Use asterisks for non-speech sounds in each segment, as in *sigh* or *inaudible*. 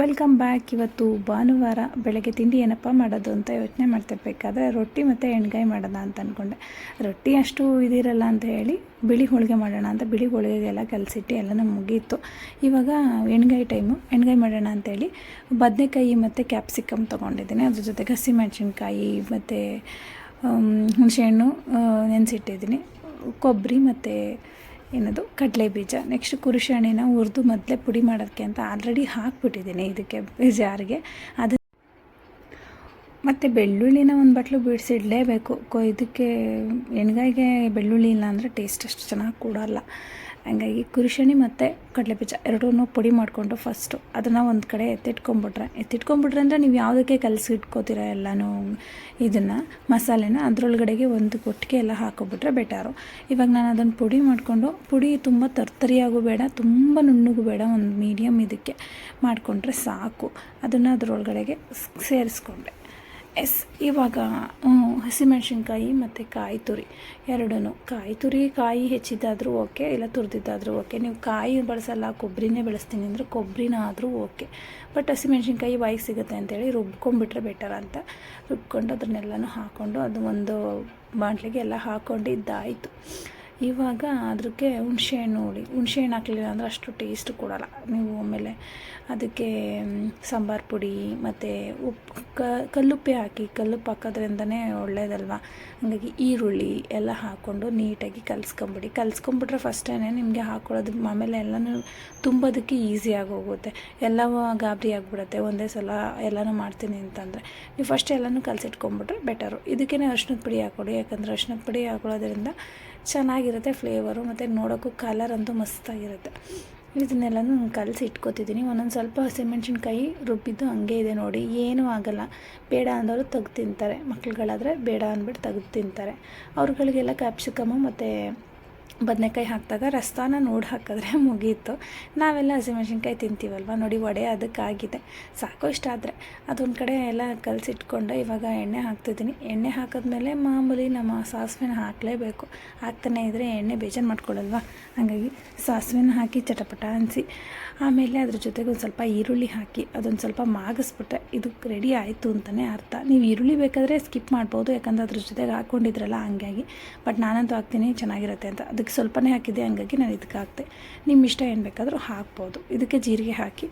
Welcome back. ಇವತ್ತು ಭಾನುವಾರ ಬೆಳಗ್ಗೆ ತಿಂಡಿ ಏನಪ್ಪ ಮಾಡೋದು ಅಂತ ಯೋಚನೆ ಮಾಡ್ತಿರ್ಬೇಕಾದ್ರೆ ರೊಟ್ಟಿ ಮತ್ತು ಎಣ್ಗಾಯಿ ಮಾಡೋಣ ಅಂತ ಅಂದ್ಕೊಂಡೆ ರೊಟ್ಟಿ ಅಷ್ಟು ಇದಿರಲ್ಲ ಅಂತ ಹೇಳಿ ಬಿಳಿ ಹೋಳಿಗೆ ಮಾಡೋಣ ಅಂತ, ಬಿಳಿ ಹೋಳಿಗೆಗೆಲ್ಲ ಕಲಸಿಟ್ಟು ಎಲ್ಲನೂ ಮುಗಿಯಿತು ಇವಾಗ ಎಣ್ಗಾಯಿ ಟೈಮು ಎಣ್ಗಾಯಿ ಮಾಡೋಣ ಅಂತೇಳಿ ಬದನೆಕಾಯಿ ಮತ್ತು ಕ್ಯಾಪ್ಸಿಕಮ್ ತೊಗೊಂಡಿದ್ದೀನಿ. ಅದ್ರ ಜೊತೆಗೆ ಹಸಿಮೆಣ್ಸಿನ್ಕಾಯಿ ಮತ್ತು ಹುಣಸೆಹಣ್ಣು ನೆನೆಸಿಟ್ಟಿದ್ದೀನಿ. ಕೊಬ್ಬರಿ ಮತ್ತು ಏನದು? ಕಡಲೆ ಬೀಜ. ನೆಕ್ಸ್ಟ್ ಕುರುಶಾಣಿನ ಹುರಿದು ಮೊದಲೇ ಪುಡಿ ಮಾಡೋದಕ್ಕೆ ಅಂತ ಆಲ್ರೆಡಿ ಹಾಕ್ಬಿಟ್ಟಿದ್ದೀನಿ ಇದಕ್ಕೆ ಜಾರಿಗೆ ಅದು ಮತ್ತು ಬೆಳ್ಳುಳ್ಳಿನ ಒಂದು ಬಟ್ಲು ಬಿಡಿಸಿಡಲೇಬೇಕು. ಇದಕ್ಕೆ ಎಣ್ಗಾಯಿಗೆ ಬೆಳ್ಳುಳ್ಳಿ ಇಲ್ಲ ಅಂದರೆ ಟೇಸ್ಟ್ ಅಷ್ಟು ಚೆನ್ನಾಗಿ ಕೊಡೋಲ್ಲ. ಹಂಗಾಗಿ ಕುರಿಶಣಿ ಮತ್ತು ಕಡಲೆಬೀಜ ಎರಡೂ ಪುಡಿ ಮಾಡಿಕೊಂಡು ಫಸ್ಟು ಅದನ್ನು ಒಂದು ಕಡೆ ಎತ್ತಿಟ್ಕೊಂಬಿಟ್ರೆ. ಎತ್ತಿಟ್ಕೊಂಬಿಟ್ರೆ ಅಂದರೆ ನೀವು ಯಾವುದಕ್ಕೆ ಕಲಸಿ ಇಟ್ಕೋತೀರ ಎಲ್ಲನೂ ಇದನ್ನು, ಮಸಾಲೆನ? ಅದರೊಳಗಡೆಗೆ ಒಂದು ಕೊಟ್ಟಿಗೆ ಎಲ್ಲ ಹಾಕೊಬಿಟ್ರೆ ಬೆಟರು. ಇವಾಗ ನಾನು ಅದನ್ನು ಪುಡಿ ಮಾಡಿಕೊಂಡು, ಪುಡಿ ತುಂಬ ತರ್ತರಿಯಾಗೂ ಬೇಡ, ತುಂಬ ನುಣ್ಣಗೂ ಬೇಡ, ಒಂದು ಮೀಡಿಯಮ್ ಇದಕ್ಕೆ ಮಾಡಿಕೊಂಡ್ರೆ ಸಾಕು. ಅದನ್ನು ಅದರೊಳಗಡೆಗೆ ಸೇರಿಸ್ಕೊಂಡೆ. ಎಸ್, ಇವಾಗ ಹಸಿಮೆಣ್ಸಿನ್ಕಾಯಿ ಮತ್ತು ಕಾಯಿ ತುರಿ. ಎರಡೂ ಕಾಯಿ ತುರಿ, ಕಾಯಿ ಹೆಚ್ಚಿದ್ದಾದರೂ ಓಕೆ, ಇಲ್ಲ ತುರಿದಿದ್ದಾದರೂ ಓಕೆ. ನೀವು ಕಾಯಿ ಬಳಸಲ್ಲ, ಕೊಬ್ಬರಿನೇ ಬೆಳೆಸ್ತೀನಿ ಅಂದರೆ ಕೊಬ್ಬರಿನ ಆದರೂ ಓಕೆ. ಬಟ್ ಹಸಿಮೆಣ್ಸಿನ್ಕಾಯಿ ಬಾಯಿಗೆ ಸಿಗುತ್ತೆ ಅಂತೇಳಿ ರುಬ್ಕೊಂಡ್ಬಿಟ್ರೆ ಬೆಟರ್ ಅಂತ. ರುಬ್ಕೊಂಡು ಅದನ್ನೆಲ್ಲನೂ ಹಾಕ್ಕೊಂಡು ಅದು ಒಂದು ಬಾಂಡ್ಲಿಗೆ ಎಲ್ಲ ಹಾಕ್ಕೊಂಡಿದ್ದಾಯಿತು ಇವಾಗ ಅದಕ್ಕೆ ಹುಣಸೆಹಣ್ಣು ಹುಳಿ ಹುಣಸೆಹಣ್ಣು ಹಾಕಲಿಲ್ಲ ಅಂದರೆ ಅಷ್ಟು ಟೇಸ್ಟ್ ಕೊಡೋಲ್ಲ. ನೀವು ಆಮೇಲೆ ಅದಕ್ಕೆ ಸಾಂಬಾರು ಪುಡಿ ಮತ್ತು ಉಪ್ಪು ಕಲ್ಲುಪ್ಪೆ ಹಾಕಿ ಕಲ್ಲುಪ್ಪು ಹಾಕೋದ್ರಿಂದನೇ ಒಳ್ಳೇದಲ್ವ? ಹಾಗಾಗಿ ಈರುಳ್ಳಿ ಎಲ್ಲ ಹಾಕ್ಕೊಂಡು ನೀಟಾಗಿ ಕಲಿಸ್ಕೊಂಬಿಡಿ. ಕಲಿಸ್ಕೊಂಬಿಟ್ರೆ ಫಸ್ಟೇ ನಿಮಗೆ ಹಾಕ್ಕೊಳ್ಳೋದು ಆಮೇಲೆ ಎಲ್ಲನೂ ತುಂಬೋದಕ್ಕೆ ಈಸಿಯಾಗಿ ಹೋಗುತ್ತೆ ಎಲ್ಲವೂ ಗಾಬರಿ ಆಗಿಬಿಡುತ್ತೆ. ಒಂದೇ ಸಲ ಎಲ್ಲನೂ ಮಾಡ್ತೀನಿ ಅಂತಂದರೆ. ನೀವು ಫಸ್ಟ್ ಎಲ್ಲನೂ ಕಲಸಿಟ್ಕೊಂಬಿಟ್ರೆ ಬೆಟರು ಇದಕ್ಕೇ ಅರ್ಶಿನದ ಪುಡಿ ಹಾಕ್ಕೊಡಿ. ಯಾಕಂದರೆ ಅರ್ಶಿನದ ಪುಡಿ ಹಾಕೊಳ್ಳೋದ್ರಿಂದ ಚೆನ್ನಾಗಿರುತ್ತೆ ಫ್ಲೇವರು ಮತ್ತು ನೋಡೋಕ್ಕೂ ಕಲರ್ ಅಂತೂ ಮಸ್ತಾಗಿರುತ್ತೆ ಇದನ್ನೆಲ್ಲನೂ ಕಲಸಿ ಇಟ್ಕೋತಿದ್ದೀನಿ ಒಂದೊಂದು ಸ್ವಲ್ಪ ಹಸಿಮೆಣ್ಸಿನ್ಕಾಯಿ ರುಬ್ಬಿದ್ದು ಹಂಗೆ ಇದೆ ನೋಡಿ. ಏನೂ ಆಗೋಲ್ಲ. ಬೇಡ ಅಂದವರು ತೆಗ್ದು ತಿಂತಾರೆ. ಮಕ್ಳುಗಳಾದರೆ ಬೇಡ ಅಂದ್ಬಿಟ್ಟು ತೆಗ್ದು ತಿಂತಾರೆ. ಅವ್ರುಗಳಿಗೆಲ್ಲ ಕ್ಯಾಪ್ಸಿಕಮು ಮತ್ತು ಬದನೆಕಾಯಿ ಹಾಕಿದಾಗ ರಸ್ತಾನ ನೋಡಿ ಹಾಕಿದ್ರೆ *laughs* ಮುಗೀತು. ನಾವೆಲ್ಲ ಹಸಿಮೆಣ್ಸಿನ್ಕಾಯಿ ತಿಂತೀವಲ್ವ? ನೋಡಿ, ವಡೆ ಅದಕ್ಕಾಗಿದೆ. ಸಾಕು ಇಷ್ಟ ಆದರೆ. ಅದೊಂದು ಕಡೆ ಎಲ್ಲ ಕಲಸಿಟ್ಕೊಂಡು ಇವಾಗ ಎಣ್ಣೆ ಹಾಕ್ತಿದ್ದೀನಿ. ಎಣ್ಣೆ ಹಾಕಿದ್ಮೇಲೆ ಮಾಮೂಲಿ ನಮ್ಮ ಸಾಸಿವೆನ ಹಾಕಲೇಬೇಕು. ಹಾಕ್ತಾನೆ ಇದ್ದರೆ ಎಣ್ಣೆ ಬೇಜಾರು ಮಾಡ್ಕೊಳ್ಳಲ್ವ ಹಾಗಾಗಿ ಸಾಸಿವೆನ ಹಾಕಿ ಚಟಪಟ ಅನಿಸಿ. ಆಮೇಲೆ ಅದ್ರ ಜೊತೆಗೆ ಒಂದು ಸ್ವಲ್ಪ ಈರುಳ್ಳಿ ಹಾಕಿ, ಅದೊಂದು ಸ್ವಲ್ಪ ಮಾಗಿಸ್ಬಿಟ್ರೆ ಇದು ರೆಡಿ ಆಯಿತು ಅಂತಲೇ ಅರ್ಥ. ನೀವು ಈರುಳ್ಳಿ ಬೇಕಾದರೆ ಸ್ಕಿಪ್ ಮಾಡ್ಬೋದು, ಯಾಕಂದರೆ ಅದ್ರ ಜೊತೆಗೆ ಹಾಕ್ಕೊಂಡಿದ್ರಲ್ಲ ಹಂಗಾಗಿ. ಬಟ್ ನಾನಂತೂ ಹಾಕ್ತೀನಿ, ಚೆನ್ನಾಗಿರುತ್ತೆ ಅಂತ. ಅದಕ್ಕೆ ಸ್ವಲ್ಪನೇ ಹಾಕಿದೆ ಹಂಗಾಗಿ ನಾನು ಇದಕ್ಕೆ ಹಾಕ್ತೆ ನಿಮ್ಮ ಇಷ್ಟ ಏನು ಬೇಕಾದರೂ ಹಾಕ್ಬೋದು. ಇದಕ್ಕೆ ಜೀರಿಗೆ ಹಾಕಿ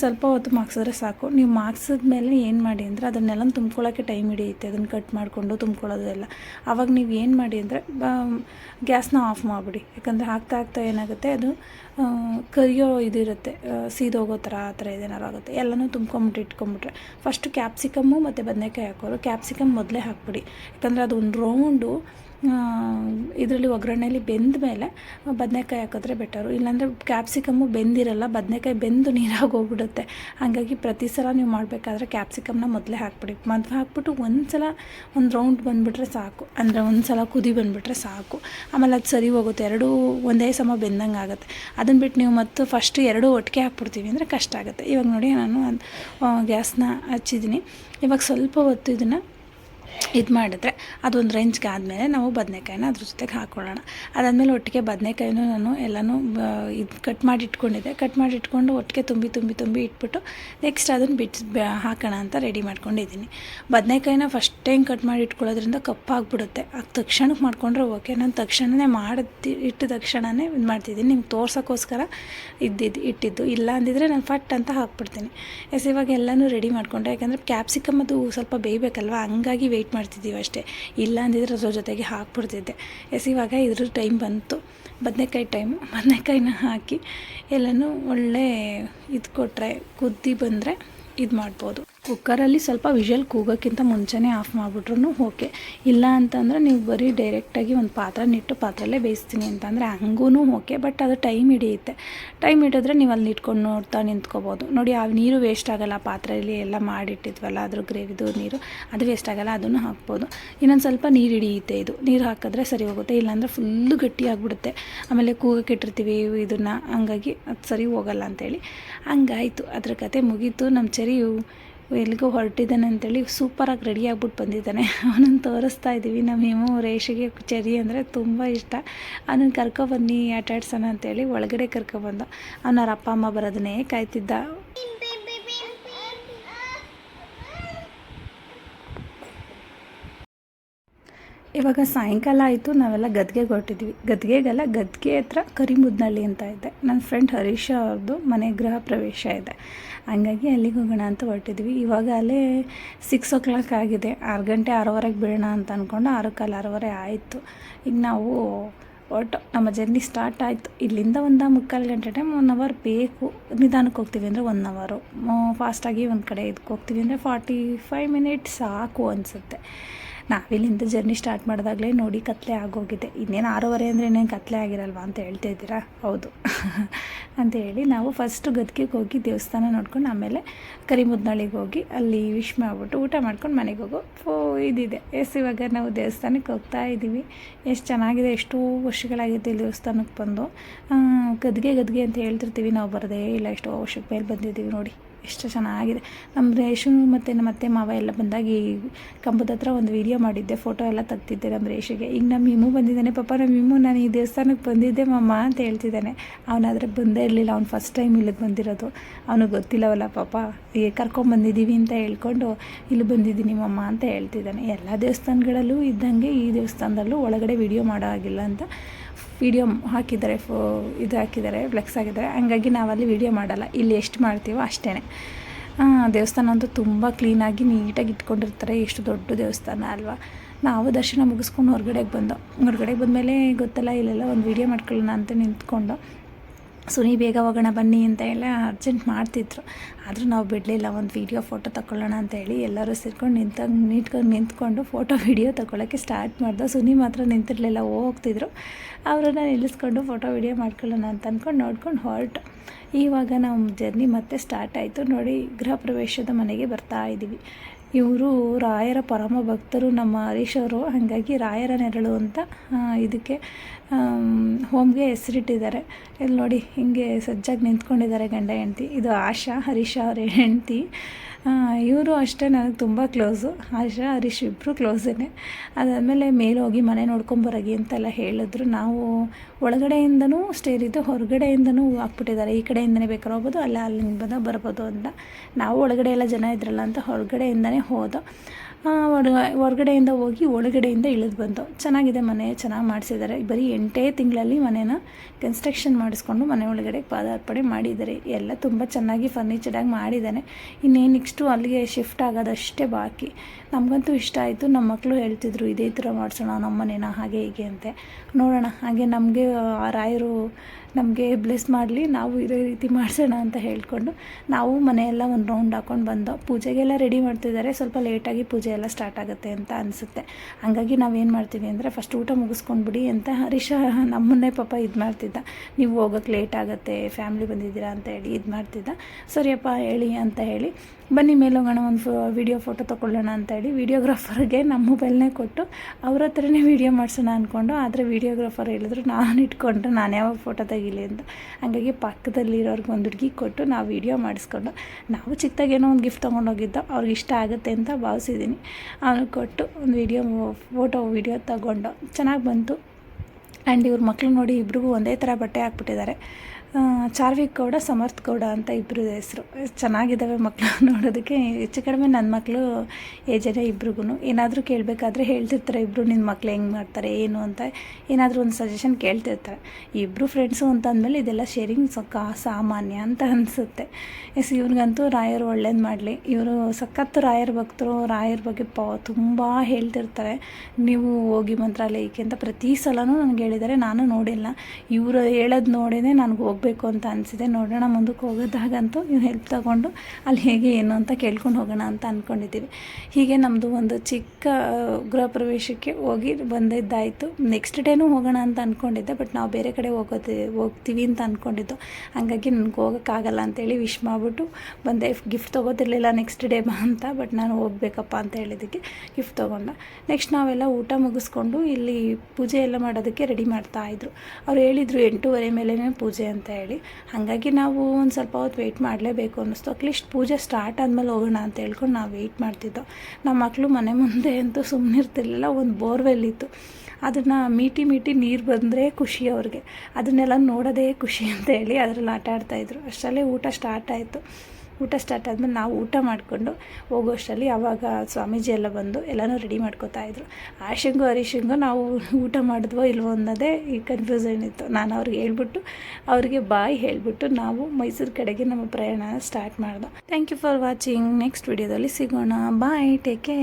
ಸ್ವಲ್ಪ ಹೊತ್ತು ಮಾಕ್ಸಿದ್ರೆ ಸಾಕು. ನೀವು ಮಾಕ್ಸಿದ ಮೇಲೆ ಏನು ಮಾಡಿ ಅಂದರೆ ಅದನ್ನೆಲ್ಲ ತುಂಬ್ಕೊಳ್ಳೋಕ್ಕೆ ಟೈಮ್ ಹಿಡಿಯುತ್ತೆ. ಅದನ್ನು ಕಟ್ ಮಾಡಿಕೊಂಡು ತುಂಬ್ಕೊಳ್ಳೋದೆಲ್ಲ. ಆವಾಗ ನೀವು ಏನು ಮಾಡಿ ಅಂದರೆ ಗ್ಯಾಸ್ನ ಆಫ್ ಮಾಡಿಬಿಡಿ. ಯಾಕಂದರೆ ಹಾಕ್ತಾ ಹಾಕ್ತಾ ಏನಾಗುತ್ತೆ, ಅದು ಕರಿಯೋ ಇದಿರುತ್ತೆ ಸೀದೋಗೋ ಥರ ಆ ಥರ ಇದೇನಾರು ಆಗುತ್ತೆ. ಎಲ್ಲನೂ ತುಂಬ್ಕೊಂಬಿಟ್ಟು ಇಟ್ಕೊಂಬಿಟ್ರೆ. ಫಸ್ಟು ಕ್ಯಾಪ್ಸಿಕಮ್ಮು ಮತ್ತು ಬದನೆಕಾಯಿ ಹಾಕೋರು. ಕ್ಯಾಪ್ಸಿಕಮ್ ಮೊದಲೇ ಹಾಕ್ಬಿಡಿ. ಯಾಕಂದರೆ ಅದು ಒಂದು ರೌಂಡು ಇದರಲ್ಲಿ ಒಗ್ಗರಣೆಯಲ್ಲಿ ಬೆಂದ ಮೇಲೆ ಬದನೆಕಾಯಿ ಹಾಕಿದ್ರೆ ಬೆಟರು ಇಲ್ಲಾಂದರೆ ಕ್ಯಾಪ್ಸಿಕಮ್ಮು ಬೆಂದಿರಲ್ಲ, ಬದನೆಕಾಯಿ ಬೆಂದು ನೀರಾಗಿ ಹೋಗ್ಬಿಡುತ್ತೆ. ಹಾಗಾಗಿ ಪ್ರತಿ ಸಲ ನೀವು ಮಾಡಬೇಕಾದ್ರೆ ಕ್ಯಾಪ್ಸಿಕಮ್ನ ಮೊದಲೇ ಹಾಕ್ಬಿಡಿ. ಮೊದಲು ಹಾಕ್ಬಿಟ್ಟು ಒಂದು ಸಲ ಒಂದು ರೌಂಡ್ ಬಂದುಬಿಟ್ರೆ ಸಾಕು. ಅಂದರೆ ಒಂದು ಸಲ ಕುದಿ ಬಂದುಬಿಟ್ರೆ ಸಾಕು. ಆಮೇಲೆ ಅದು ಸರಿ ಹೋಗುತ್ತೆ. ಎರಡೂ ಒಂದೇ ಸಮ ಬೆಂದಂಗೆ ಆಗುತ್ತೆ. ಅದನ್ನು ಬಿಟ್ಟು ನೀವು ಮತ್ತು ಫಸ್ಟ್ ಎರಡೂ ಒಟ್ಟಿಗೆ ಹಾಕ್ಬಿಡ್ತೀವಿ ಅಂದರೆ ಕಷ್ಟ ಆಗುತ್ತೆ. ಇವಾಗ ನೋಡಿ ನಾನು ಗ್ಯಾಸ್ನ ಹಚ್ಚಿದ್ದೀನಿ. ಇವಾಗ ಸ್ವಲ್ಪ ಹೊತ್ತು ಇದನ್ನು ಇದು ಮಾಡಿದ್ರೆ ಅದೊಂದು ರೇಂಜ್ಗೆ ಆದಮೇಲೆ ನಾವು ಬದನೆಕಾಯಿನ ಅದ್ರ ಜೊತೆಗೆ ಹಾಕ್ಕೊಳ್ಳೋಣ ಅದಾದಮೇಲೆ ಒಟ್ಟಿಗೆ ಬದನೆಕಾಯಿನೂ ನಾನು ಎಲ್ಲನೂ ಇದು ಕಟ್ ಮಾಡಿ ಇಟ್ಕೊಂಡಿದ್ದೆ ಕಟ್ ಮಾಡಿ ಇಟ್ಕೊಂಡು ಒಟ್ಟಿಗೆ ತುಂಬಿ ತುಂಬಿ ತುಂಬಿ ಇಟ್ಬಿಟ್ಟು ನೆಕ್ಸ್ಟ್ ಅದನ್ನು ಬಿಟ್ಟು ಹಾಕೋಣ ಅಂತ ರೆಡಿ ಮಾಡ್ಕೊಂಡಿದ್ದೀನಿ. ಬದನೆಕಾಯಿನ ಫಸ್ಟ್ ಟೈಮ್ ಕಟ್ ಮಾಡಿ ಇಟ್ಕೊಳ್ಳೋದ್ರಿಂದ ಕಪ್ಪಾಗ್ಬಿಡುತ್ತೆ. ಆಗ ತಕ್ಷಣಕ್ಕೆ ಮಾಡಿಕೊಂಡ್ರೆ ಓಕೆ ನಾನು ತಕ್ಷಣವೇ ಮಾಡಿ ಇಟ್ಟ ತಕ್ಷಣವೇ ಇದು ಮಾಡ್ತಿದ್ದೀನಿ. ನಿಮ್ಗೆ ತೋರ್ಸೋಕ್ಕೋಸ್ಕರ ಇದ್ದಿದ್ದು ಇಟ್ಟಿದ್ದು. ಇಲ್ಲ ಅಂದಿದ್ರೆ ನಾನು ಫಟ್ ಅಂತ ಹಾಕ್ಬಿಡ್ತೀನಿ. ಎಸ್, ಇವಾಗ ಎಲ್ಲನೂ ರೆಡಿ ಮಾಡಿಕೊಂಡೆ. ಯಾಕಂದರೆ ಕ್ಯಾಪ್ಸಿಕಮ್ ಅದು ಸ್ವಲ್ಪ ಬೇಯಬೇಕಲ್ವ? ಹಂಗಾಗಿ ವೆಯ್ಟ್ ಮಾಡ್ತಿದ್ದೀವಿ ಅಷ್ಟೇ. ಇಲ್ಲ ಅಂದಿದ್ರೆ ಅದ್ರ ಜೊತೆಗೆ ಹಾಕ್ಬಿಡ್ತಿದ್ದೆ. ಎಸ್, ಇವಾಗ ಇದ್ರ ಟೈಮ್ ಬಂತು. ಬದನೆಕಾಯಿ ಟೈಮು ಬದನೆಕಾಯಿನ ಹಾಕಿ ಎಲ್ಲನೂ ಒಳ್ಳೆ ಇದು ಕೊಟ್ಟರೆ ಕುದ್ದಿ ಬಂದರೆ ಇದು ಮಾಡ್ಬೋದು. ಕುಕ್ಕರಲ್ಲಿ ಸ್ವಲ್ಪ ವಿಷಲ್ ಕೂಗೋಕ್ಕಿಂತ ಮುಂಚೆನೇ ಆಫ್ ಮಾಡಿಬಿಟ್ರು ಓಕೆ. ಇಲ್ಲ ಅಂತಂದರೆ ನೀವು ಬರೀ ಡೈರೆಕ್ಟಾಗಿ ಒಂದು ಪಾತ್ರನಿಟ್ಟು ಪಾತ್ರಲ್ಲೇ ಬೇಯಿಸ್ತೀನಿ ಅಂತಂದರೆ ಹಂಗೂ ಓಕೆ, ಬಟ್ ಅದು ಟೈಮ್ ಹಿಡಿಯುತ್ತೆ. ಟೈಮ್ ಹಿಡಿದ್ರೆ ನೀವು ಅಲ್ಲಿ ಇಟ್ಕೊಂಡು ನೋಡ್ತಾ ನಿಂತ್ಕೋಬೋದು. ನೋಡಿ, ಆ ನೀರು ವೇಸ್ಟ್ ಆಗೋಲ್ಲ, ಪಾತ್ರೆಯಲ್ಲಿ ಎಲ್ಲ ಮಾಡಿಟ್ಟಿದ್ವಲ್ಲ, ಅದ್ರ ಗ್ರೇವಿದು ನೀರು, ಅದು ವೇಸ್ಟ್ ಆಗೋಲ್ಲ, ಅದನ್ನು ಹಾಕ್ಬೋದು. ಇನ್ನೊಂದು ಸ್ವಲ್ಪ ನೀರು ಹಿಡಿಯುತ್ತೆ ಇದು. ನೀರು ಹಾಕಿದ್ರೆ ಸರಿ ಹೋಗುತ್ತೆ, ಇಲ್ಲಾಂದರೆ ಫುಲ್ಲು ಗಟ್ಟಿ ಆಗಿಬಿಡುತ್ತೆ ಆಮೇಲೆ ಕೂಗಕ್ಕೆ ಇಟ್ಟಿರ್ತೀವಿ ಇದನ್ನು, ಹಂಗಾಗಿ ಅದು ಸರಿ ಹೋಗಲ್ಲ ಅಂತೇಳಿ ಹಂಗಾಯಿತು, ಅದ್ರ ಕತೆ ಮುಗೀತು. ನಮ್ಮ ಚರಿ ಎಲ್ಲಿಗೋ ಹೊರಟಿದ್ದಾನೆ ಅಂತೇಳಿ ಸೂಪರಾಗಿ ರೆಡಿ ಆಗ್ಬಿಟ್ಟು ಬಂದಿದ್ದಾನೆ. ಅವನನ್ನು ತೋರಿಸ್ತಾ ಇದ್ದೀವಿ. ನಮ್ಮ ಹೇಮು ರೇಷಿಗೆ ಚರಿ ಅಂದರೆ ತುಂಬ ಇಷ್ಟ. ಅವನನ್ನು ಕರ್ಕೊಬನ್ನಿ ಆಟಾಡ್ಸೋಣ ಅಂತೇಳಿ ಒಳಗಡೆ ಕರ್ಕೊಬಂದ. ಅವನವ್ರ ಅಪ್ಪ, ಅಮ್ಮ ಬರೋದನ್ನೇ ಕಾಯ್ತಿದ್ದ. ಇವಾಗ ಸಾಯಂಕಾಲ ಆಯಿತು, ನಾವೆಲ್ಲ ಗದ್ಗೆಗೆ ಹೊರಟಿದ್ವಿ. ಗದ್ಗೆಗೆಲ್ಲ, ಗದ್ಗೆ ಹತ್ರ ಕರಿಮುದ್ನಳ್ಳಿ ಅಂತ ಇದೆ. ನನ್ನ ಫ್ರೆಂಡ್ ಹರೀಶ ಅವ್ರದ್ದು ಮನೆ ಗೃಹ ಪ್ರವೇಶ ಇದೆ. ಹಂಗಾಗಿ ಅಲ್ಲಿಗೆ ಹೋಗೋಣ ಅಂತ ಹೊರಟಿದ್ವಿ. ಇವಾಗ ಅಲ್ಲೇ ಸಿಕ್ಸ್ ಓ ಕ್ಲಾಕ್ ಆಗಿದೆ. ಆರು ಗಂಟೆ, ಆರೂವರೆಗೆ ಬಿಡೋಣ ಅಂತ ಅಂದ್ಕೊಂಡು ಆರು ಕಾಲು ಆರೂವರೆ ಆಯಿತು. ಈಗ ನಾವು ಒಟ್ಟು ನಮ್ಮ ಜರ್ನಿ ಸ್ಟಾರ್ಟ್ ಆಯಿತು. ಇಲ್ಲಿಂದ ಒಂದು ಮುಕ್ಕಾಲು ಗಂಟೆ ಟೈಮ್ ಒನ್ ಅವರ್ ಬೇಕು. ನಿಧಾನಕ್ಕೆ ಹೋಗ್ತೀವಿ ಅಂದರೆ ಒನ್ ಅವರು ಫಾಸ್ಟಾಗಿ ಒಂದು ಕಡೆ ಇದಕ್ಕೆ ಹೋಗ್ತೀವಿ ಅಂದರೆ ಫಾರ್ಟಿ ಫೈವ್ ಮಿನಿಟ್ಸ್ ಸಾಕು ಅನಿಸುತ್ತೆ. ನಾವಿಲ್ಲಿಂದ ಜರ್ನಿ ಸ್ಟಾರ್ಟ್ ಮಾಡಿದಾಗಲೇ ನೋಡಿ ಕತ್ಲೆ ಆಗೋಗಿದೆ. ಇನ್ನೇನು ಆರೂವರೆ ಅಂದರೆ ಇನ್ನೇನು ಕತ್ಲೆ ಆಗಿರಲ್ವಾ ಅಂತ ಹೇಳ್ತಾ ಇದ್ದೀರಾ? ಹೌದು. *laughs* ಅಂತ ಹೇಳಿ ನಾವು ಫಸ್ಟು ಗದ್ಗೆಗೆ ಹೋಗಿ ದೇವಸ್ಥಾನ ನೋಡ್ಕೊಂಡು ಆಮೇಲೆ ಕರಿಮುದ್ನಳಿಗೆ ಹೋಗಿ ಅಲ್ಲಿ ವಿಶ್ ಮಾಡಿಬಿಟ್ಟು ಊಟ ಮಾಡ್ಕೊಂಡು ಮನೆಗೆ ಹೋಗೋ. ಫೋ, ಇದಿದೆ. ಎಸ್, ಇವಾಗ ನಾವು ದೇವಸ್ಥಾನಕ್ಕೆ ಹೋಗ್ತಾ ಇದ್ದೀವಿ ಎಷ್ಟು ಚೆನ್ನಾಗಿದೆ, ಎಷ್ಟೋ ವರ್ಷಗಳಾಗಿದೆ ದೇವಸ್ಥಾನಕ್ಕೆ ಬಂದು. ಗದ್ಗೆ ಗದ್ಗೆ ಅಂತ ಹೇಳ್ತಿರ್ತೀವಿ. ನಾವು ಬರೋದೇ ಇಲ್ಲ, ಎಷ್ಟೋ ವರ್ಷಕ್ಕೆ ಮೇಲೆ ಬಂದಿದ್ದೀವಿ ನೋಡಿ. ಎಷ್ಟು ಚೆನ್ನಾಗಿದೆ. ನಮ್ಮ ರೇಷು ಮತ್ತು ನಮ್ಮ ಅತ್ತೆ ಮಾವ ಎಲ್ಲ ಬಂದಾಗ ಈ ಕಂಬದ ಹತ್ರ ಒಂದು ವೀಡಿಯೋ ಮಾಡಿದ್ದೆ ಫೋಟೋ ಎಲ್ಲ ತತ್ತಿದ್ದೆ ನಮ್ಮ ರೇಷಿಗೆ ಈಗ ನಮ್ಮ ಇಮ್ಮು ಬಂದಿದ್ದಾನೆ. ಪಾಪ ನಮ್ಮ ಇಮ್ಮು ನಾನು ಈ ದೇವಸ್ಥಾನಕ್ಕೆ ಬಂದಿದ್ದೆ ಮಮ್ಮ ಅಂತ ಹೇಳ್ತಿದ್ದಾನೆ. ಅವನಾದರೆ ಬಂದೇ ಇರಲಿಲ್ಲ, ಅವ್ನು ಫಸ್ಟ್ ಟೈಮ್ ಇಲ್ಲಿಗೆ ಬಂದಿರೋದು. ಅವನಿಗೆ ಗೊತ್ತಿಲ್ಲವಲ್ಲ ಪಾಪ ಈಗ ಕರ್ಕೊಂಬಂದಿದ್ದೀವಿ ಅಂತ ಹೇಳ್ಕೊಂಡು ಇಲ್ಲಿ ಬಂದಿದ್ದೀನಿ ಮಮ್ಮ ಅಂತ ಹೇಳ್ತಿದ್ದಾನೆ. ಎಲ್ಲ ದೇವಸ್ಥಾನಗಳಲ್ಲೂ ಇದ್ದಂಗೆ ಈ ದೇವಸ್ಥಾನದಲ್ಲೂ ಒಳಗಡೆ ವಿಡಿಯೋ ಮಾಡೋ ಆಗಿಲ್ಲ ಅಂತ ವೀಡಿಯೋ ಹಾಕಿದ್ದಾರೆ ಫೋ, ಇದು ಹಾಕಿದ್ದಾರೆ ಫ್ಲೆಕ್ಸ್ ಹಾಕಿದ್ದಾರೆ ಹಂಗಾಗಿ ನಾವಲ್ಲಿ ವೀಡಿಯೋ ಮಾಡಲ್ಲ. ಇಲ್ಲಿ ಎಷ್ಟು ಮಾಡ್ತೀವೋ ಅಷ್ಟೇ ದೇವಸ್ಥಾನ ಅಂತೂ ತುಂಬ ಕ್ಲೀನಾಗಿ ನೀಟಾಗಿ ಇಟ್ಕೊಂಡಿರ್ತಾರೆ. ಎಷ್ಟು ದೊಡ್ಡ ದೇವಸ್ಥಾನ ಅಲ್ವಾ. ನಾವು ದರ್ಶನ ಮುಗಿಸ್ಕೊಂಡು ಹೊರಗಡೆಗೆ ಬಂದೋ, ಹೊರಗಡೆಗೆ ಬಂದಮೇಲೆ ಗೊತ್ತಲ್ಲ, ಇಲ್ಲೆಲ್ಲ ಒಂದು ವೀಡಿಯೋ ಮಾಡ್ಕೊಳ್ಳೋಣ ಅಂತ ನಿಂತ್ಕೊಂಡು. ಸುನಿ, ಬೇಗ ಹೋಗೋಣ, ಬನ್ನಿ ಅಂತ ಎಲ್ಲ ಅರ್ಜೆಂಟ್ ಮಾಡ್ತಿದ್ರು. ಆದರೂ ನಾವು ಬಿಡಲಿಲ್ಲ, ಒಂದು ವೀಡಿಯೋ ಫೋಟೋ ತಗೊಳ್ಳೋಣ ಅಂತ ಹೇಳಿ ಎಲ್ಲರೂ ಸೇರ್ಕೊಂಡು ನಿಂತ ನಿಂತ್ಕೊಂಡು ನಿಂತ್ಕೊಂಡು ಫೋಟೋ ವೀಡಿಯೋ ತಗೊಳ್ಳೋಕ್ಕೆ ಸ್ಟಾರ್ಟ್ ಮಾಡ್ದೆ ಸುನಿ ಮಾತ್ರ ನಿಂತಿರಲಿಲ್ಲ, ಹೋಗ್ತಿದ್ರು. ಅವರನ್ನ ನಿಲ್ಲಿಸ್ಕೊಂಡು ಫೋಟೋ ವೀಡಿಯೋ ಮಾಡ್ಕೊಳ್ಳೋಣ ಅಂತ ಅಂದ್ಕೊಂಡು ನೋಡ್ಕೊಂಡು ಹೊರಟು. ಇವಾಗ ನಮ್ಮ ಜರ್ನಿ ಮತ್ತೆ ಸ್ಟಾರ್ಟ್ ಆಯಿತು. ನೋಡಿ ಗೃಹ ಪ್ರವೇಶದ ಮನೆಗೆ ಬರ್ತಾ ಇದ್ದೀವಿ ಇವರು ರಾಯರ ಪರಮ ಭಕ್ತರು, ನಮ್ಮ ಹರೀಶ್ ಅವರು ಹಾಗಾಗಿ ರಾಯರ ನೆರಳು ಅಂತ ಇದಕ್ಕೆ ಹೋಮ್ಗೆ ಹೆಸರಿಟ್ಟಿದ್ದಾರೆ. ಇಲ್ಲಿ ನೋಡಿ ಹಿಂಗೆ ಸಜ್ಜಾಗಿ ನಿಂತ್ಕೊಂಡಿದ್ದಾರೆ ಗಂಡ ಹೆಂಡ್ತಿ. ಇದು ಆಶಾ, ಹರೀಶ ಅವರ ಹೆಂಡ್ತಿ. ಇವರು ಅಷ್ಟೇ ನನಗೆ ತುಂಬ ಕ್ಲೋಸು ಆಶಾ, ಹರೀಶ್ ಇಬ್ಬರು ಕ್ಲೋಸೇ ಅದಾದಮೇಲೆ ಮೇಲೆ ಹೋಗಿ ಮನೆ ನೋಡ್ಕೊಂಬರಗಿ ಅಂತೆಲ್ಲ ಹೇಳಿದ್ರು. ನಾವು ಒಳಗಡೆಯಿಂದನೂ ಸ್ಟೇರಿದ್ದು ಹೊರಗಡೆಯಿಂದನೂ ಹಾಕ್ಬಿಟ್ಟಿದ್ದಾರೆ ಈ ಕಡೆಯಿಂದನೇ ಬೇಕಾದ್ರೆ ಹೋಗ್ಬೋದು, ಅಲ್ಲ ಅಲ್ಲಿಂದ ಬರ್ಬೋದು ಅಂತ. ನಾವು ಒಳಗಡೆ ಎಲ್ಲ ಜನ ಇದ್ರಲ್ಲ ಅಂತ ಹೊರಗಡೆಯಿಂದನೇ ಹೋದೋ. ಹೊರಗಡೆಯಿಂದ ಹೋಗಿ ಒಳಗಡೆಯಿಂದ ಇಳಿದು ಬಂತು ಚೆನ್ನಾಗಿದೆ ಮನೆ, ಚೆನ್ನಾಗಿ ಮಾಡಿಸಿದ್ದಾರೆ. ಬರೀ ಎಂಟೇ ತಿಂಗಳಲ್ಲಿ ಮನೇನ ಕನ್ಸ್ಟ್ರಕ್ಷನ್ ಮಾಡಿಸ್ಕೊಂಡು ಮನೆ ಒಳಗಡೆ ಪಾದಾರ್ಪಣೆ ಮಾಡಿದ್ದಾರೆ. ಎಲ್ಲ ತುಂಬ ಚೆನ್ನಾಗಿ ಫರ್ನಿಚರಾಗಿ ಮಾಡಿದ್ದಾನೆ. ಇನ್ನೇನು ನೆಕ್ಸ್ಟು ಅಲ್ಲಿಗೆ ಶಿಫ್ಟ್ ಆಗೋದಷ್ಟೇ ಬಾಕಿ. ನಮಗಂತೂ ಇಷ್ಟ ಆಯಿತು. ನಮ್ಮ ಮಕ್ಕಳು ಹೇಳ್ತಿದ್ರು, ಇದೇ ಥರ ಮಾಡಿಸೋಣ ನಮ್ಮ ಮನೇನ ಹಾಗೆ ಹೀಗೆ ಅಂತೆ. ನೋಡೋಣ, ಹಾಗೆ ನಮಗೆ, ಆ ರಾಯರು ನಮಗೆ ಬ್ಲೆಸ್ ಮಾಡಲಿ, ನಾವು ಇದೇ ರೀತಿ ಮಾಡಿಸೋಣ ಅಂತ ಹೇಳಿಕೊಂಡು ನಾವು ಮನೆಯೆಲ್ಲ ಒಂದು ರೌಂಡ್ ಹಾಕೊಂಡು ಬಂದೋ ಪೂಜೆಗೆಲ್ಲ ರೆಡಿ ಮಾಡ್ತಿದ್ದಾರೆ. ಸ್ವಲ್ಪ ಲೇಟಾಗಿ ಪೂಜೆ ಎಲ್ಲ ಸ್ಟಾರ್ಟ್ ಆಗುತ್ತೆ ಅಂತ ಅನಿಸುತ್ತೆ. ಹಾಗಾಗಿ ನಾವೇನು ಮಾಡ್ತೀವಿ ಅಂದರೆ ಫಸ್ಟ್ ಊಟ ಮುಗಿಸ್ಕೊಂಡ್ಬಿಡಿ ಅಂತ ಹರೀಶ ನಮ್ಮನ್ನೇ ಪಾಪ ಇದು ಮಾಡ್ತಿದ್ದ. ನೀವು ಹೋಗೋಕ್ಕೆ ಲೇಟ್ ಆಗುತ್ತೆ ಫ್ಯಾಮ್ಲಿ ಬಂದಿದ್ದೀರಾ ಅಂತ ಹೇಳಿ ಇದು ಮಾಡ್ತಿದ್ದ. ಸರಿಯಪ್ಪ ಹೇಳಿ ಅಂತ ಹೇಳಿ, ಬನ್ನಿ ಮೇಲೆ ಹೋಗೋಣ ಒಂದು ಫೋ ವೀಡಿಯೋ ಫೋಟೋ ತೊಗೊಳ್ಳೋಣ ಅಂತ ಹೇಳಿ ವೀಡಿಯೋಗ್ರಾಫರ್ಗೆ ನಮ್ಮ ಮೊಬೈಲ್ನೇ ಕೊಟ್ಟು ಅವ್ರ ಹತ್ರನೇ ವೀಡಿಯೋ ಮಾಡಿಸೋಣ ಅಂದ್ಕೊಂಡು ಆದರೆ ವೀಡಿಯೋಗ್ರಾಫರ್ ಹೇಳಿದ್ರು ನಾನು ಇಟ್ಕೊಂಡ್ರೆ ನಾನು ಯಾವಾಗ ಫೋಟೋ ತೆಗಿಲಿ ಅಂತ. ಹಾಗಾಗಿ ಪಕ್ಕದಲ್ಲಿರೋರ್ಗೆ ಒಂದು ಹುಡುಗಿ ಕೊಟ್ಟು ನಾವು ವೀಡಿಯೋ ಮಾಡಿಸ್ಕೊಂಡು, ನಾವು ಚಿಕ್ಕದಾಗೇನೋ ಒಂದು ಗಿಫ್ಟ್ ತೊಗೊಂಡೋಗಿದ್ದೋ ಅವ್ರಿಗೆ ಇಷ್ಟ ಆಗುತ್ತೆ ಅಂತ ಭಾವಿಸಿದ್ದೀನಿ ಅವ್ನಿಗೆ ಕೊಟ್ಟು ಒಂದು ವೀಡಿಯೋ ಫೋಟೋ ವೀಡಿಯೋ ತಗೊಂಡು. ಚೆನ್ನಾಗಿ ಬಂತು. ಆ್ಯಂಡ್ ಇವ್ರ ಮಕ್ಕಳು ನೋಡಿ ಇಬ್ರಿಗೂ ಒಂದೇ ಥರ ಬಟ್ಟೆ ಹಾಕ್ಬಿಟ್ಟಿದ್ದಾರೆ. ಚಾರ್ವಿಕ್ ಗೌಡ, ಸಮರ್ಥ್ ಗೌಡ ಅಂತ ಇಬ್ಬರು ಹೆಸರು. ಚೆನ್ನಾಗಿದ್ದಾವೆ ಮಕ್ಕಳು *laughs* ನೋಡೋದಕ್ಕೆ. ಹೆಚ್ಚು ಕಡಿಮೆ ನನ್ನ ಮಕ್ಕಳು ಏಜರೇ ಇಬ್ರಿಗೂ ಏನಾದರೂ ಕೇಳಬೇಕಾದ್ರೆ ಹೇಳ್ತಿರ್ತಾರೆ ಇಬ್ಬರು ನಿನ್ನ ಮಕ್ಕಳು ಹೆಂಗೆ ಮಾಡ್ತಾರೆ, ಏನು ಅಂತ. ಏನಾದರೂ ಒಂದು ಸಜೆಷನ್ ಕೇಳ್ತಿರ್ತಾರೆ. ಇಬ್ಬರು ಫ್ರೆಂಡ್ಸು ಅಂತ ಅಂದಮೇಲೆ ಇದೆಲ್ಲ ಶೇರಿಂಗ್ ಸೊಕ್ಕ ಸಾಮಾನ್ಯ ಅಂತ ಅನಿಸುತ್ತೆ. ಎಸ್ ಇವ್ರಿಗಂತೂ ರಾಯರು ಒಳ್ಳೇದು ಮಾಡಲಿ. ಇವರು ಸಖತ್ತು ರಾಯರ ಭಕ್ತರು, ರಾಯರ ಬಗ್ಗೆ ಪ, ತುಂಬ ಹೇಳ್ತಿರ್ತಾರೆ. ನೀವು ಹೋಗಿ ಮಂತ್ರಾಲಯಕ್ಕೆ ಅಂತ ಪ್ರತಿ ಸಲವೂ ನನಗೆ ಹೇಳಿದ್ದಾರೆ ನಾನು ನೋಡಿಲ್ಲ. ಇವರು ಹೇಳೋದು ನೋಡಿನೇ ನನಗೆ ಹೋಗಿ ಹೋಗಬೇಕು ಅಂತ ಅನಿಸಿದೆ. ನೋಡೋಣ ಮುಂದಕ್ಕೆ ಹೋಗೋದಾಗಂತೂ ನೀವು ಹೆಲ್ಪ್ ತಗೊಂಡು ಅಲ್ಲಿ ಹೇಗೆ ಏನು ಅಂತ ಕೇಳ್ಕೊಂಡು ಹೋಗೋಣ ಅಂತ ಅಂದ್ಕೊಂಡಿದ್ದೀವಿ ಹೀಗೆ ನಮ್ಮದು ಒಂದು ಚಿಕ್ಕ ಗೃಹ ಪ್ರವೇಶಕ್ಕೆ ಹೋಗಿ ಬಂದಿದ್ದಾಯಿತು. ನೆಕ್ಸ್ಟ್ ಡೇನೂ ಹೋಗೋಣ ಅಂತ ಅಂದ್ಕೊಂಡಿದ್ದೆ ಬಟ್ ನಾವು ಬೇರೆ ಕಡೆ ಹೋಗೋದು, ಹೋಗ್ತೀವಿ ಅಂತ ಅಂದ್ಕೊಂಡಿದ್ದು ಹಾಗಾಗಿ ನನಗೆ ಹೋಗೋಕ್ಕಾಗಲ್ಲ ಅಂತೇಳಿ ವಿಶ್ ಮಾಡಿಬಿಟ್ಟು ಬಂದೆ. ಗಿಫ್ಟ್ ತೊಗೋತಿರ್ಲಿಲ್ಲ ನೆಕ್ಸ್ಟ್ ಡೇ ಬಾ ಅಂತ. ಬಟ್ ನಾನು ಹೋಗ್ಬೇಕಪ್ಪ ಅಂತ ಹೇಳಿದ್ದಕ್ಕೆ ಗಿಫ್ಟ್ ತೊಗೊಂಡ. ನೆಕ್ಸ್ಟ್ ನಾವೆಲ್ಲ ಊಟ ಮುಗಿಸ್ಕೊಂಡು ಇಲ್ಲಿ ಪೂಜೆ ಎಲ್ಲ ಮಾಡೋದಕ್ಕೆ ರೆಡಿ ಮಾಡ್ತಾ ಮಾಡ್ತಾಯಿದ್ರು ಅವ್ರು ಹೇಳಿದರು, ಎಂಟೂವರೆ ಮೇಲೇ ಪೂಜೆ ಅಂತ ಹೇಳಿ. ಹಾಗಾಗಿ ನಾವು ಒಂದು ಸ್ವಲ್ಪ ಹೊತ್ತು ವೆಯ್ಟ್ ಮಾಡಲೇಬೇಕು ಅನ್ನಿಸ್ತು. ಅಟ್ಲೀಸ್ಟ್ ಪೂಜೆ ಸ್ಟಾರ್ಟ್ ಆದಮೇಲೆ ಹೋಗೋಣ ಅಂತ ಹೇಳ್ಕೊಂಡು ನಾವು ವೆಯ್ಟ್ ಮಾಡ್ತಿದ್ದೋ. ನಮ್ಮ ಮಕ್ಕಳು ಮನೆ ಮುಂದೆ ಅಂತೂ ಸುಮ್ಮನೆ ಇರ್ತಿರ್ಲಿಲ್ಲ, ಒಂದು ಬೋರ್ವೆಲ್ ಇತ್ತು. ಅದನ್ನು ಮೀಟಿ ಮೀಟಿ ನೀರು ಬಂದರೆ ಖುಷಿ ಅವ್ರಿಗೆ. ಅದನ್ನೆಲ್ಲ ನೋಡೋದೇ ಖುಷಿ ಅಂತ ಹೇಳಿ ಅದರಲ್ಲಿ ಆಟ ಆಡ್ತಾಯಿದ್ರು ಅಷ್ಟರಲ್ಲೇ ಊಟ ಸ್ಟಾರ್ಟ್ ಆಯಿತು. ಊಟ ಸ್ಟಾರ್ಟ್ ಆದಮೇಲೆ ನಾವು ಊಟ ಮಾಡಿಕೊಂಡು ಹೋಗೋಷ್ಟರಲ್ಲಿ ಆವಾಗ ಸ್ವಾಮೀಜಿ ಎಲ್ಲ ಬಂದು ಎಲ್ಲನೂ ರೆಡಿ ಮಾಡ್ಕೋತಾ ಇದ್ರು. ಆಶಿಂಗು ಹರೀಶಿಂಗು ನಾವು ಊಟ ಮಾಡಿದ್ವೋ ಇಲ್ವೋ ಅನ್ನೋದೇ ಈ ಕನ್ಫ್ಯೂಸನ್ ಇತ್ತು. ನಾನು ಅವ್ರಿಗೆ ಹೇಳ್ಬಿಟ್ಟು, ಅವರಿಗೆ ಬಾಯ್ ಹೇಳಿಬಿಟ್ಟು ನಾವು ಮೈಸೂರು ಕಡೆಗೆ ನಮ್ಮ ಪ್ರಯಾಣ ಸ್ಟಾರ್ಟ್ ಮಾಡ್ದೆ. Thank you for watching next ವಿಡಿಯೋದಲ್ಲಿ ಸಿಗೋಣ. Bye take care